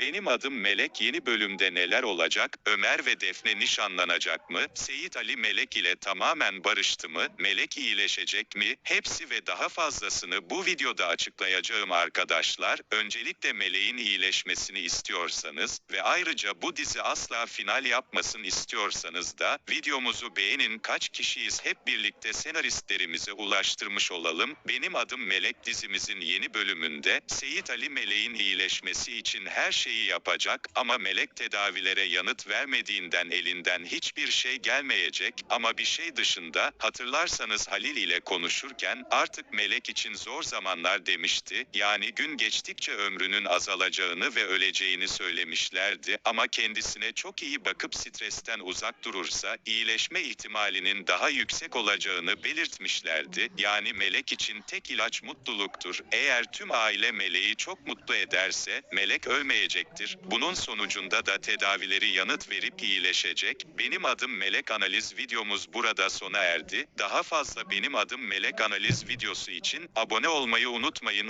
Benim adım Melek yeni bölümde neler olacak? Ömer ve Defne nişanlanacak mı? Seyit Ali Melek ile tamamen barıştı mı? Melek iyileşecek mi? Hepsi ve daha fazlasını bu videoda açıklayacağım arkadaşlar. Öncelikle Melek'in iyileşmesini istiyorsanız ve ayrıca bu dizi asla final yapmasın istiyorsanız da videomuzu beğenin kaç kişiyiz hep birlikte senaristlerimize ulaştırmış olalım. Benim adım Melek dizimizin yeni bölümünde Seyit Ali Melek'in iyileşmesi için her şeyi yapacak ama Melek tedavilere yanıt vermediğinden elinden hiçbir şey gelmeyecek ama bir şey dışında hatırlarsanız Halil ile konuşurken artık Melek için zor zamanlar demişti. Yani gün geçtikçe ömrünün azalacağını ve öleceğini söylemişlerdi ama kendisine çok iyi bakıp stresten uzak durursa iyileşme ihtimalinin daha yüksek olacağını belirtmişlerdi. Yani Melek için tek ilaç mutluluktur. Eğer tüm aile Meleği çok mutlu ederse Melek ölmeyecektir. Bunun sonucunda da tedavileri yanıt verip iyileşecek. Benim adım Melek Analiz videomuz burada sona erdi. Daha fazla benim adım Melek Analiz videosu için abone olmayı unutmayın.